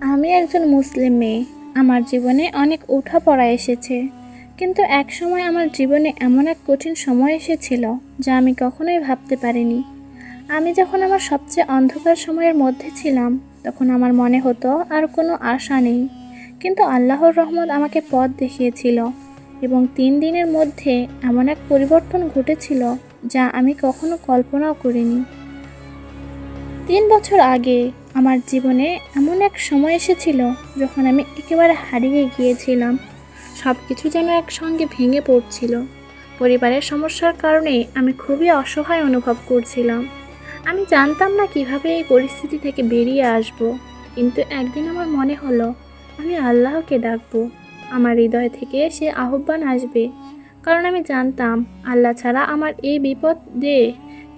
আমি একজন মুসলিম মেয়ে। আমার জীবনে অনেক উঠাপড়া এসেছে। কিন্তু এক সময় আমার জীবনে এমন এক কঠিন সময় এসেছিল যা আমি কখনোই ভাবতে পারিনি। আমি যখন আমার সবচেয়ে অন্ধকার সময়ের মধ্যে ছিলাম, তখন আমার মনে হতো আর কোনো আশা নেই। কিন্তু আল্লাহর রহমত আমাকে পথ দেখিয়েছিল এবং তিন দিনের মধ্যে এমন এক পরিবর্তন ঘটেছিল যা আমি কখনো কল্পনাও করিনি। তিন বছর আগে আমার জীবনে এমন এক সময় এসেছিল যখন আমি একেবারে হারিয়ে গিয়েছিলাম। সব কিছু যেন একসঙ্গে ভেঙে পড়ছিল। পরিবারের সমস্যার কারণে আমি খুবই অসহায় অনুভব করছিলাম। আমি জানতাম না কীভাবে এই পরিস্থিতি থেকে বেরিয়ে আসব, কিন্তু একদিন আমার মনে হলো, আমি আল্লাহকে ডাকবো। আমার হৃদয় থেকে সে আহ্বান আসবে, কারণ আমি জানতাম, আল্লাহ ছাড়া আমার এই বিপদ দিয়ে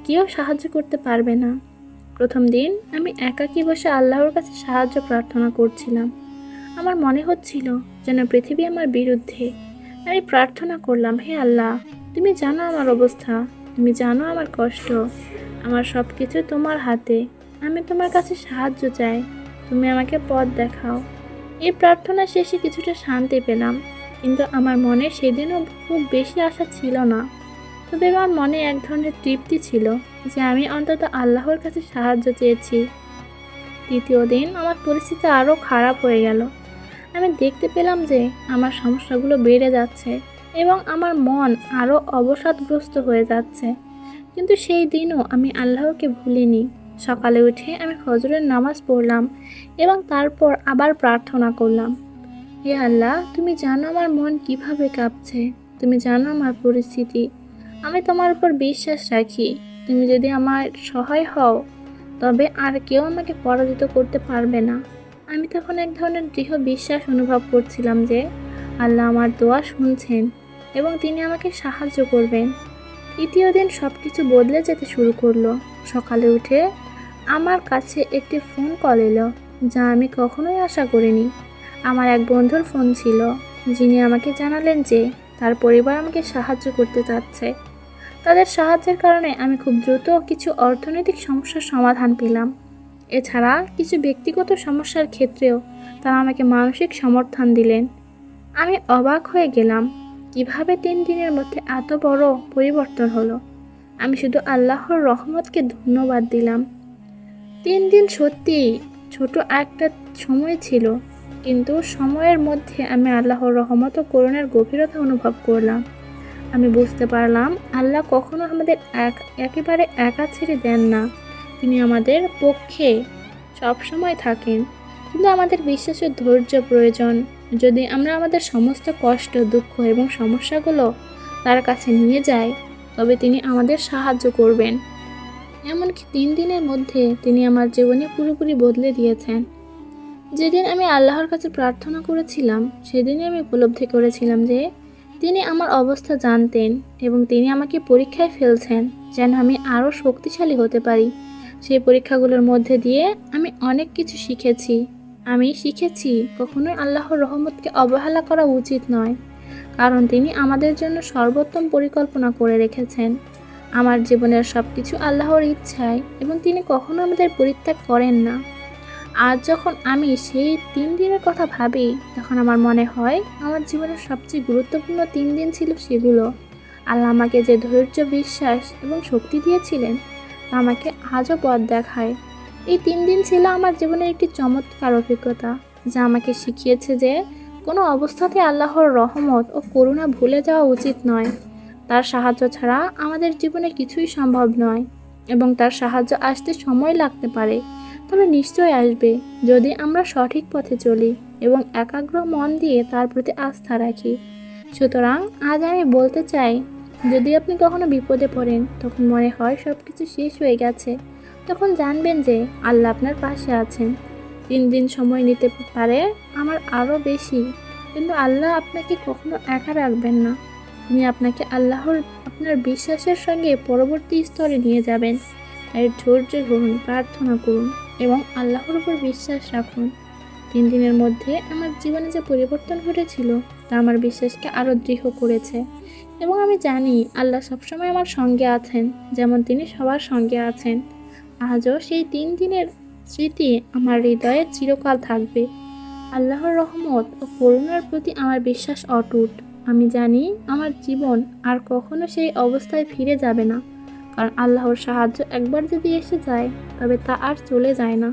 কেউ সাহায্য করতে পারবে না। প্রথম দিন আমি একাকী বসে আল্লাহর কাছে সাহায্য প্রার্থনা করছিলাম। আমার মনে হচ্ছিল যেন পৃথিবী আমার বিরুদ্ধে। আমি প্রার্থনা করলাম, হে আল্লাহ, তুমি জানো আমার অবস্থা, তুমি জানো আমার কষ্ট, আমার সব কিছু তোমার হাতে। আমি তোমার কাছে সাহায্য চাই, তুমি আমাকে পথ দেখাও। এই প্রার্থনা শেষে কিছুটা শান্তি পেলাম, কিন্তু আমার মনে সেদিনও খুব বেশি আশা ছিল না। তবে আমার মনে এক ধরনের তৃপ্তি ছিল যে আমি অন্তত আল্লাহর কাছে সাহায্য চেয়েছি। দ্বিতীয় দিন আমার পরিস্থিতি আরও খারাপ হয়ে গেল। আমি দেখতে পেলাম যে আমার সমস্যাগুলো বেড়ে যাচ্ছে এবং আমার মন আরও অবসাদগ্রস্ত হয়ে যাচ্ছে। কিন্তু সেই দিনও আমি আল্লাহকে ভুলিনি। সকালে উঠে আমি ফজরের নামাজ পড়লাম এবং তারপর আবার প্রার্থনা করলাম। হে আল্লাহ, তুমি জানো আমার মন কীভাবে কাঁপছে। তুমি জানো আমার পরিস্থিতি। আমি তোমার উপর বিশ্বাস রাখি। তুমি যদি আমার সহায় হও, তবে আর কেউ আমাকে পরাজিত করতে পারবে না। আমি তখন এক ধরনের দৃঢ় বিশ্বাস অনুভব করছিলাম যে আল্লাহ আমার দোয়া শুনছেন এবং তিনি আমাকে সাহায্য করবেন। তৃতীয় দিন সব কিছু বদলে যেতে শুরু করল। সকালে উঠে আমার কাছে একটি ফোন কল এলো, যা আমি কখনোই আশা করিনি। আমার এক বন্ধুর ফোন ছিল, যিনি আমাকে জানালেন যে তার পরিবার আমাকে সাহায্য করতে চাচ্ছে। তাদের সাহায্যের কারণে আমি খুব দ্রুত কিছু অর্থনৈতিক সমস্যার সমাধান পেলাম। এছাড়া কিছু ব্যক্তিগত সমস্যার ক্ষেত্রেও তারা আমাকে মানসিক সমর্থন দিলেন। আমি অবাক হয়ে গেলাম, কীভাবে তিন দিনের মধ্যে এত বড় পরিবর্তন হলো। আমি শুধু আল্লাহর রহমতকে ধন্যবাদ দিলাম। তিন দিন সত্যিই ছোট একটা সময় ছিল, কিন্তু সময়ের মধ্যে আমি আল্লাহর রহমত ও করুণার গভীরতা অনুভব করলাম। আমি বুঝতে পারলাম, আল্লাহ কখনো আমাদের এক, একেবারে একা ছেড়ে দেন না। তিনি আমাদের পক্ষে সবসময় থাকেন, কিন্তু আমাদের বিশ্বাসের ধৈর্য প্রয়োজন। যদি আমরা আমাদের সমস্ত কষ্ট, দুঃখ এবং সমস্যাগুলো তার কাছে নিয়ে যাই, তবে তিনি আমাদের সাহায্য করবেন। এমনকি তিন দিনের মধ্যে তিনি আমার জীবনে পুরোপুরি বদলে দিয়েছেন। যেদিন আমি আল্লাহর কাছে প্রার্থনা করেছিলাম, সেদিনই আমি উপলব্ধি করেছিলাম যে তিনি আমার অবস্থা জানতেন এবং তিনি আমাকে পরীক্ষায় ফেলছেন যেন আমি আরও শক্তিশালী হতে পারি। সেই পরীক্ষাগুলোর মধ্যে দিয়ে আমি অনেক কিছু শিখেছি। আমি শিখেছি কখনোই আল্লাহর রহমতকে অবহেলা করা উচিত নয়, কারণ তিনি আমাদের জন্য সর্বোত্তম পরিকল্পনা করে রেখেছেন। আমার জীবনের সব কিছু আল্লাহর ইচ্ছায় এবং তিনি কখনো আমাদের পরিত্যাগ করেন না। আজ যখন আমি সেই তিন দিনের কথা ভাবি, তখন আমার মনে হয় আমার জীবনের সবচেয়ে গুরুত্বপূর্ণ তিন দিন ছিল সেগুলো। আল্লাহ আমাকে যে ধৈর্য, বিশ্বাস এবং শক্তি দিয়েছিলেন, তা আমাকে আজও পথ দেখায়। এই তিন দিন ছিল আমার জীবনের একটি চমৎকার অভিজ্ঞতা, যা আমাকে শিখিয়েছে যে কোনো অবস্থাতে আল্লাহর রহমত ও করুণা ভুলে যাওয়া উচিত নয়। তার সাহায্য ছাড়া আমাদের জীবনে কিছুই সম্ভব নয় এবং তার সাহায্য আসতে সময় লাগতে পারে। তবে নিশ্চয় আসবে, যদি আমরা সঠিক পথে চলি এবং একাগ্র মন দিয়ে তার প্রতি আস্থা রাখি। সুতরাং আজ আমি বলতে চাই, যদি আপনি কখনো বিপদে পড়েন, তখন মনে হয় সব কিছু শেষ হয়ে গেছে। তখন জানবেন যে আল্লাহ আপনার পাশে আছেন। তিন দিন সময় নিতে পারে আমার আরও বেশি, কিন্তু আল্লাহ আপনাকে কখনো একা রাখবেন না। তিনি আপনাকে আল্লাহর, আপনার বিশ্বাসের সঙ্গে পরবর্তী স্তরে নিয়ে যাবেন। তাই ধৈর্য ধরুন, প্রার্থনা করুন। এবং আল্লাহর উপর বিশ্বাস রাখুন। তিন দিনের মধ্যে আমার জীবনে যে পরিবর্তন ঘটেছিল, তা আমার বিশ্বাসকে আরও দৃঢ় করেছে। এবং আমি জানি আল্লাহ সবসময় আমার সঙ্গে আছেন, যেমন তিনি সবার সঙ্গে আছেন। আজও সেই তিন দিনের স্মৃতি আমার হৃদয়ে চিরকাল থাকবে। আল্লাহর রহমত ও করুণার প্রতি আমার বিশ্বাস অটুট। আমি জানি আমার জীবন আর কখনো সেই অবস্থায় ফিরে যাবে না। কারণ আল্লাহর সাহায্য একবার যদি এসে যায় তবে তা আর চলে যায় না।